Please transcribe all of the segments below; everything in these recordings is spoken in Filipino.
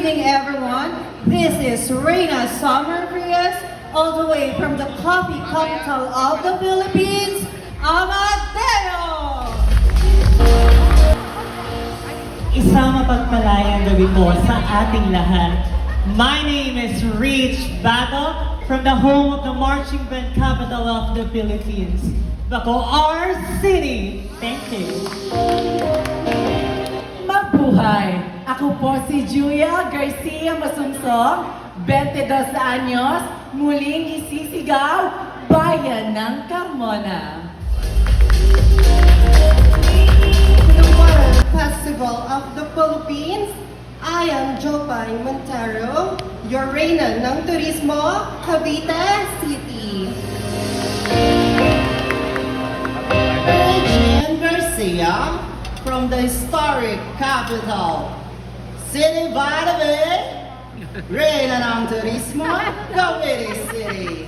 evening, everyone. This is Reina Summer Frias, all the way from the coffee capital of the Philippines, Amadeo! Isang mapagpalayang gabi po sa ating lahat. My name is Rich Bato from the home of the marching band capital of the Philippines, Bacoor City. Thank you. Mabuhay! Ako po si Julia Garcia Masunsong, 22 anyos, muling isisigaw, Bayan ng Carmona. the Water Festival of the Philippines. I am Jopay Montero, your Reina ng Turismo, Cavite City. Jean Garcia from the historic capital, City Vitamin, Reyna ng Turismo, Cavite City.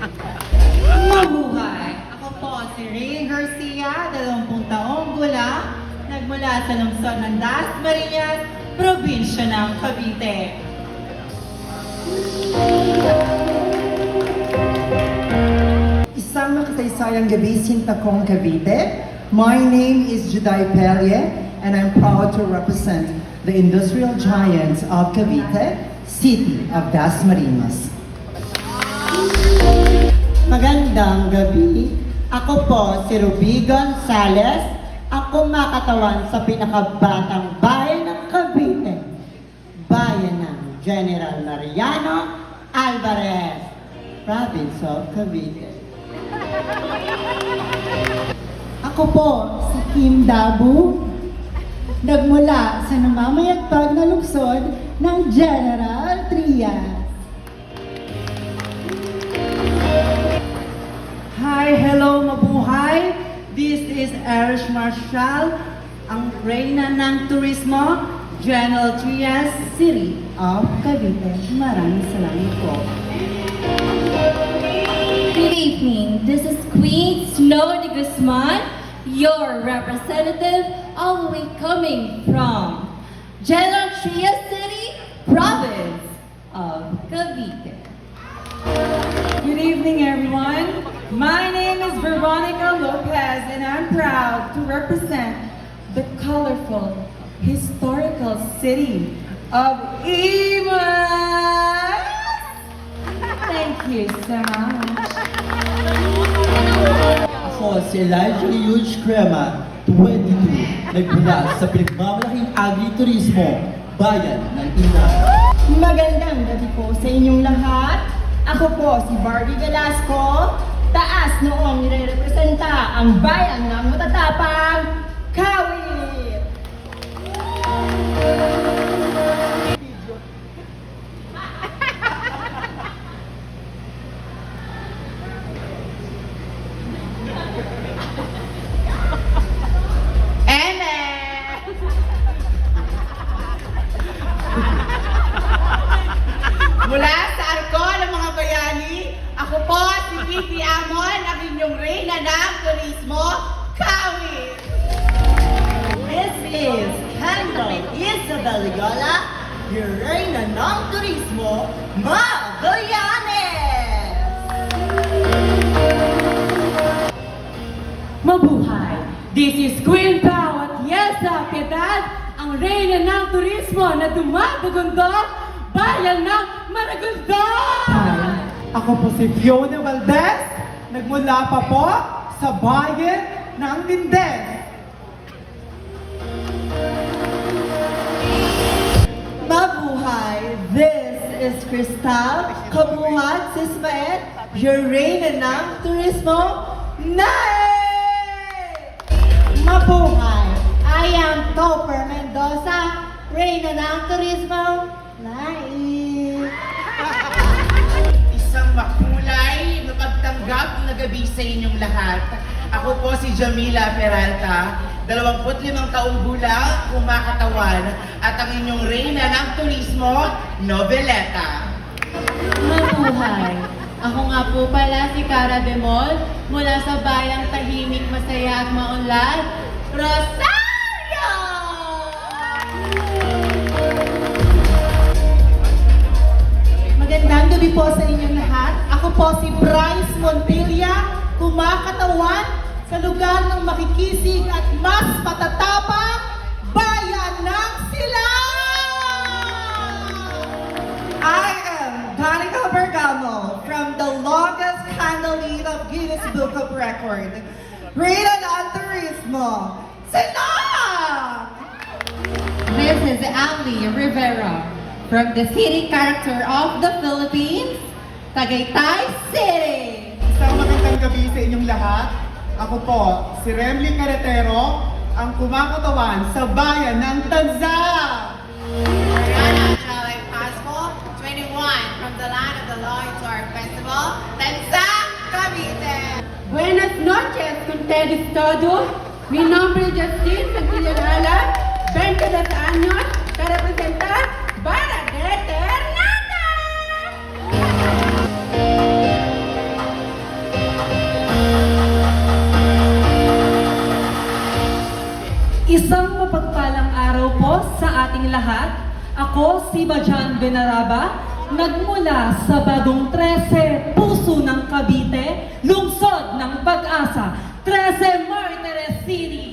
Mabuhay! Ako po si Rain Garcia, 20 taong gula, nagmula sa lungsod ng Das Marinas, probinsya ng Cavite. Isang makasaysayang gabi sinta kong Cavite. My name is Juday Pelye and I'm proud to represent the industrial giants of Cavite, city of Dasmariñas. Magandang gabi. Ako po si Ruby Gonzales. Ako makatawan sa pinakabatang bayan ng Cavite. Bayan ng General Mariano Alvarez, Province of Cavite. Ako po, si Kim Dabu, nagmula sa namamayagpag na lungsod ng General Trias. Hi, hello, mabuhay! This is Erish Marshall, ang Reyna ng Turismo, General Trias City of Cavite. Maraming salamat po. Good evening. This is Queen Snow de Guzman, your representative, all the way coming from General Trias City, province of Cavite. Good evening, everyone. My name is Veronica Lopez, and I'm proud to represent the colorful, historical city of Imas. Thank you so much. Ako si Elijah Huge Crema, 22, nagmula sa pinagmamalaking agri-turismo, bayan ng Ina. Magandang gabi po sa inyong lahat. Ako po si Barbie Velasco, taas noong nire-representa ang bayan ng matatapang Kawit! Inyong reyna ng turismo, Kawi! This is Kendall Isabel Ligola, your reyna ng turismo, Magallanes! Mabuhay! This is Queen Pao at Yesa Piedad, ang reyna ng turismo na dumadagundong bayan ng Maragondon! Ako po si Fiona Valdez, nagmula pa po sa bayan ng Mindez. Mabuhay! This is Cristal Kabuhat Sismaet, your Reina ng Turismo, Night! Mabuhay! I am Topper Mendoza, Reyna ng Turismo, Nais! Isang makulay pagtanggap na gabi sa inyong lahat. Ako po si Jamila Peralta, 25 taong gulang, kumakatawan, at ang inyong reyna ng turismo, Noveleta. Mabuhay! Ako nga po pala si Cara Demol mula sa bayang tahimik, masaya at maunlad, Rosario! Kumakatawan sa lugar ng makikisig at mas matatapang bayan ng Silang! I am Danica Bergamo from the longest candlelit of Guinness Book of Record. Rated on Turismo. Silang! This is Ali Rivera from the city character of the Philippines, Tagaytay City. Magandang gabi sa inyong lahat. Ako po, si Remly Carretero, ang kumakatawan sa bayan ng Tanza. Mariana Chalay Pasco, 21, from the land of the law into our festival, Tanza, Cavite. Buenas noches, contentos todos. Mi nombre es Justin Santillanala, 22 años, para representar Vara ating lahat. Ako si Bajan Benaraba, nagmula sa Badong 13, puso ng Cavite, lungsod ng pag-asa, 13 Martires City.